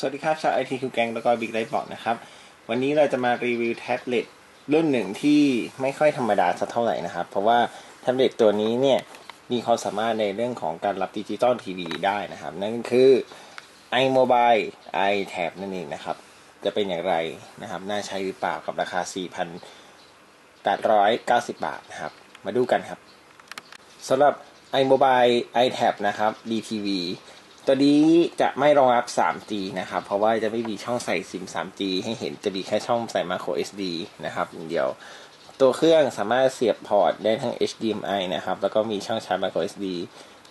สวัสดีครับชาวไอทีคูแกงแล้วก็บิ๊กไ t บอกนะครับ วันนี้เราจะมารีวิวแท็บเล็ตรุ่นหนึ่งที่ไม่ค่อยธรรมดาสักเท่าไหร่นะครับ เพราะว่าแท็บเล็ตตัวนี้เนี่ยมีความสามารถในเรื่องของการรับดิจิตอลทีวีได้นะครับ นั่นก็คือ iMobile iTab นั่นเองนะครับ จะเป็นอย่างไรนะครับ น่าใช้หรือเปล่ากับราคา 4,890 บาทนะครับ มาดูกันครับสำหรับ iMobile iTab นะครับ DTV ตัวนี้จะไม่รองรับ 3G นะครับ เพราะว่าจะไม่มีช่องใส่ซิม 3G ให้เห็นจะมีแค่ช่องใส่ micro SD นะครับอย่างเดียว ตัวเครื่องสามารถเสียบพอร์ตได้ทั้ง HDMI นะครับ แล้วก็มีช่องชาร์จ micro SD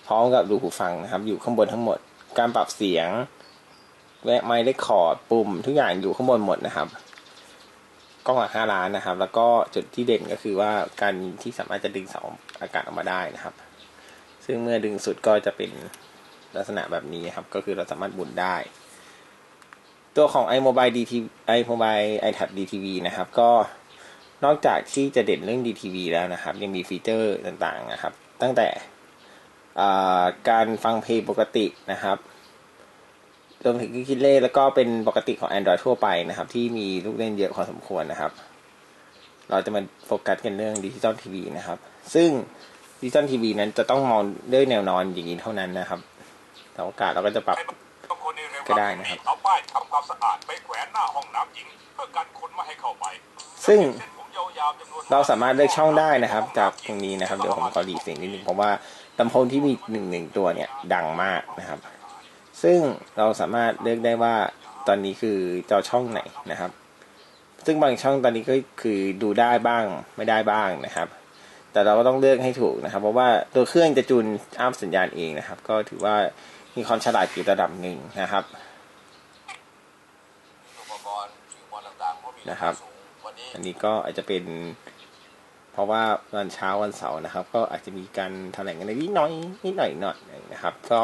พร้อมกับรูหูฟังนะครับ อยู่ข้างบนทั้งหมด การปรับเสียงแวะไมค์เลคคอร์ดปุ่ม ทุกอย่างอยู่ข้างบนหมดนะครับกล้องหลัก5ล้านนะครับ แล้วก็จุดที่เด่นก็คือว่าการที่สามารถจะดึงเสาอากาศออกมาได้นะครับ ซึ่งเมื่อดึงสุดก็จะเป็น ลักษณะแบบนี้ครับ ก็คือเราสามารถบุนได้ ตัวของ iMobile DT iMobile iTab DTV นะครับ ก็นอกจากที่จะเด่นเรื่อง DTV แล้วนะครับ ยังมีฟีเจอร์ต่างๆนะครับ ตั้งแต่การฟังเพลงปกตินะครับรวมถึงคิดเลขแล้วก็เป็นปกติของ Android ทั่วไปนะครับ ที่มีลูกเล่นเยอะพอสมควรนะครับ เราจะมาโฟกัสกันเรื่องดิจิตอลทีวีนะครับ ซึ่งดิจิตอลทีวีนั้นจะต้องมองด้วยแนวนอนอย่างนี้เท่านั้นนะครับ แต่โอกาสเราก็จะปรับก็ได้นะครับเอาป้ายทำความสะอาดไปแขวนหน้าห้องน้ำหญิงเพื่อกันคนไม่ให้เข้าไป ซึ่งเส้นผมยาวๆจำนวนเราสามารถเลือกช่องได้นะครับ จากตรงนี้นะครับ เดี๋ยวผมขอรีเสียงนิดนึงเพราะว่าลำโพงที่มีหนึ่งหนึ่งตัวเนี่ยดังมากนะครับ ซึ่งเราสามารถเลือกได้ว่าตอนนี้คือจอช่องไหนนะครับ ซึ่งบางช่องตอนนี้ก็คือดูได้บ้างไม่ได้บ้างนะครับ แต่เราก็ต้องเลือกให้ถูกนะครับ เพราะว่าตัวเครื่องจะจูนอัพสัญญาณเองนะครับ ก็ถือว่า มีความฉลาดอยู่ระดับหนึ่งนะครับนะครับ อันนี้ก็อาจจะเป็น เพราะว่าวันเช้าวันเสาร์นะครับ ก็อาจจะมีการแถลงกันนิดน้อยนิดหน่อยหน่อยนะครับ ก็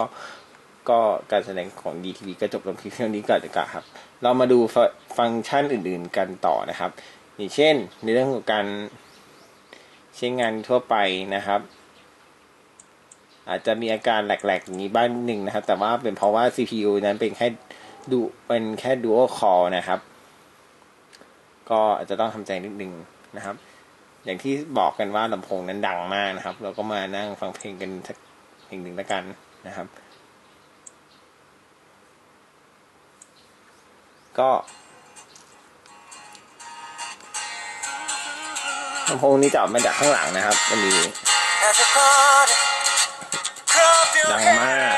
ก็การแสดงของ DTV ก็จบลงที่เพียงนี้ก่อนดีกว่าครับ เรามาดูฟฟังก์ชันอื่นๆกันต่อนะครับ อย่างเช่น ในเรื่องของการใช้งานทั่วไปนะครับ อาจจะมีอาการแหลกๆอย่างนี้บ้างนิดนึงนะครับ แต่ว่าเป็นเพราะว่า CPU นั้นเป็นแค่ดูเป็นแค่ dual core นะครับ ก็อาจจะต้องทำใจนิดนึงนะครับ อย่างที่บอกกันว่าลำโพงนั้นดังมากนะครับ เราก็มานั่งฟังเพลงกันสักเพลงหนึ่งแล้วกันนะครับ ก็ลำโพงนี้จะออกมาจากข้างหลังนะครับมันมี ดังมาก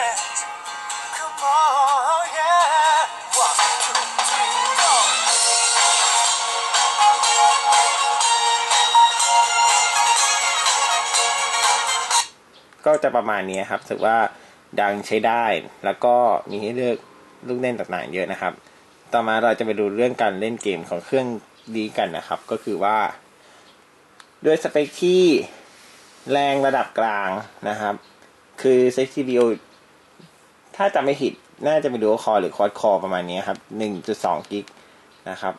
ก็จะประมาณนี้ครับรู้สึกว่าดังใช้ได้ แล้วก็มีให้เลือกลูกเล่นต่างๆเยอะนะครับ ต่อมาเราจะไปดูเรื่องการเล่นเกมของเครื่องดีกันนะครับ ก็คือว่า ด้วยสเปคที่แรงระดับกลางนะครับ คือ CPU ถ้าจำไม่ผิดน่าจะเป็นดูคอหรือคอร์ดคอประมาณนี้ครับ1.2กิกนะครับ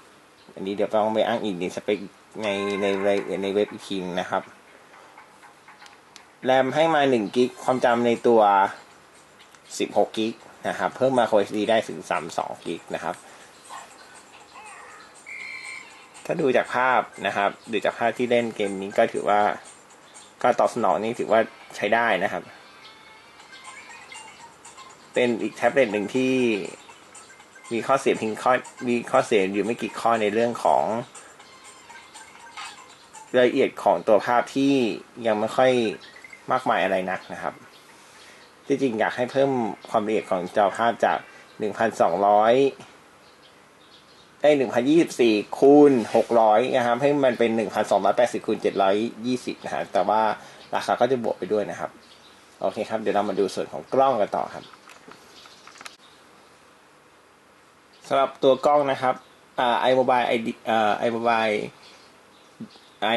อันนี้เดี๋ยวต้องไปอ้างอิงในสเปคในในในในเว็บอีกทีนะครับ แรมให้มา1กิกความจำในตัว16กิกนะครับ เพิ่มมา microSD ได้ถึง32กิกนะครับ ถ้าดูจากภาพนะครับ ดูจากภาพที่เล่นเกมนี้ก็ถือว่าการตอบสนองนี่ถือว่าใช้ได้นะครับ เป็นอีกแท็บเล็ตหนึ่งที่มีข้อเสียเพียงข้อมีข้อเสียอยู่ไม่กี่ข้อในเรื่องของรายละเอียดของตัวภาพที่ยังไม่ค่อยมากมายอะไรนักนะครับ ที่จริงอยากให้เพิ่มความละเอียดของจอภาพจาก 1,200 ได้ 1,024 คูณ 600 นะครับ ให้มันเป็น 1,280 คูณ 720 นะครับแต่ว่าราคาก็จะบวกไปด้วยนะครับ โอเคครับ เดี๋ยวเรามาดูส่วนของกล้องกันต่อครับ สำหรับตัวกล้องนะครับไอ่า iMobile i อ่า iMobile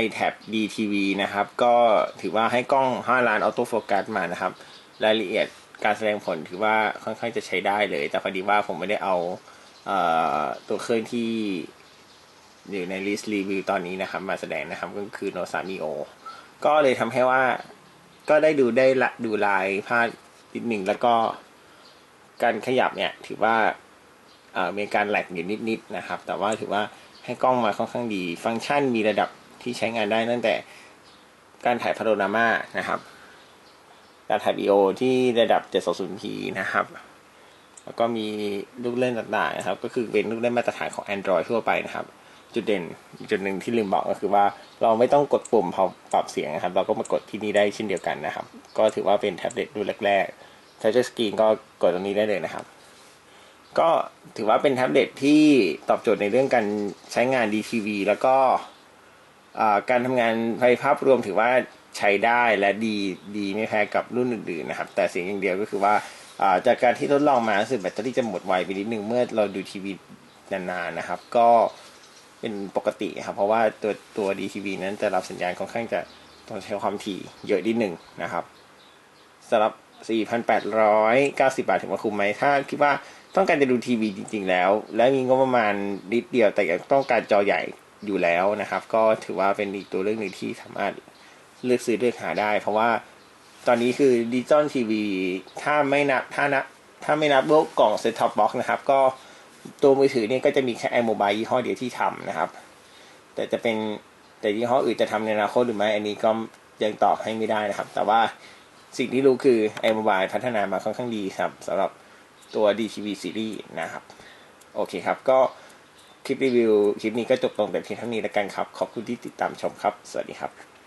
iTab DTV นะครับ ก็ถือว่าให้กล้อง 5 ล้านออโต้โฟกัสมานะครับ รายละเอียดการแสดงผลถือว่าค่อนข้างจะใช้ได้เลย แต่พอดีว่าผมไม่ได้เอาเออตัวเครื่องที่อยู่ในลิสต์รีวิวตอนนี้นะครับ มาแสดงนะครับก็คือ Note 3 Neo ก็เลยทำให้ว่าก็ได้ดูได้ละดูลายภาพนิดหนึ่งแล้วก็การขยับเนี่ยถือว่า มีการแหลกอยู่นิดๆนะครับ แต่ว่าถือว่าให้กล้องมาค่อนข้างดี ฟังก์ชันมีระดับที่ใช้งานได้ตั้งแต่การถ่ายพาโนรามานะครับการถ่ายวีโอที่ระดับ 720p นะครับ แล้วก็มีลูกเล่นต่างๆนะครับ ก็คือเป็นลูกเล่นมาตรฐานของ Android ทั่วไปนะครับ จุดเด่นจุดหนึ่งที่ลืมบอกก็คือว่าเราไม่ต้องกดปุ่มพอปรับเสียงนะครับ เราก็มากดที่นี่ได้เช่นเดียวกันนะครับ ก็ถือว่าเป็นแท็บเล็ตรุ่นแรกๆ Touch Screen ก็กดตรงนี้ได้เลยนะครับ ก็ถือว่าเป็นแท็บเล็ตที่ตอบโจทย์ในเรื่องการใช้งาน DTV แล้วก็การทำงานไฟภาพรวมถือว่าใช้ได้และดีดีไม่แพ้กับรุ่นอื่นๆนะครับ แต่สิ่งอย่างเดียวก็คือว่าจากการที่ทดลองมารู้สึกแบตเตอรี่จะหมดไวไปนิดนึงเมื่อเราดูทีวีนานๆนะครับ ก็เป็นปกติครับ เพราะว่าตัวตัว DTV นั้นจะรับสัญญาณค่อนข้างจะต้องใช้ความถี่เยอะนิดหนึ่งนะครับสำหรับ 4,890 บาทถือว่าคุ้มไหมถ้าคิดว่า ต้องการจะดูทีวีจริง ๆ แล้ว และมีงบประมาณนิดเดียวแต่ยังต้องการจอใหญ่อยู่แล้วนะครับ ก็ถือว่าเป็นอีกตัวเลือกหนึ่งที่สามารถเลือกซื้อเลือกหาได้ เพราะว่าตอนนี้คือดิจิตอลทีวีถ้าไม่นับถ้านับถ้าไม่นับพวกกล่องเซ็ตท็อปบ็อกนะครับ ก็ตัวมือถือเนี่ยก็จะมีแค่ iMobile ยี่ห้อเดียวที่ทำนะครับ แต่จะเป็นแต่ยี่ห้ออื่นจะทำในอนาคตหรือไม่อันนี้ก็ยังตอบให้ไม่ได้นะครับ แต่ว่าสิ่งที่รู้คือ iMobile พัฒนามาค่อนข้างดีครับสำหรับ ตัว DTV Series นะครับ โอเคครับ ก็คลิปรีวิว คลิปนี้ก็จบลงแต่เพียงเท่านี้แล้วกันครับ ขอบคุณที่ติดตามชมครับ สวัสดีครับ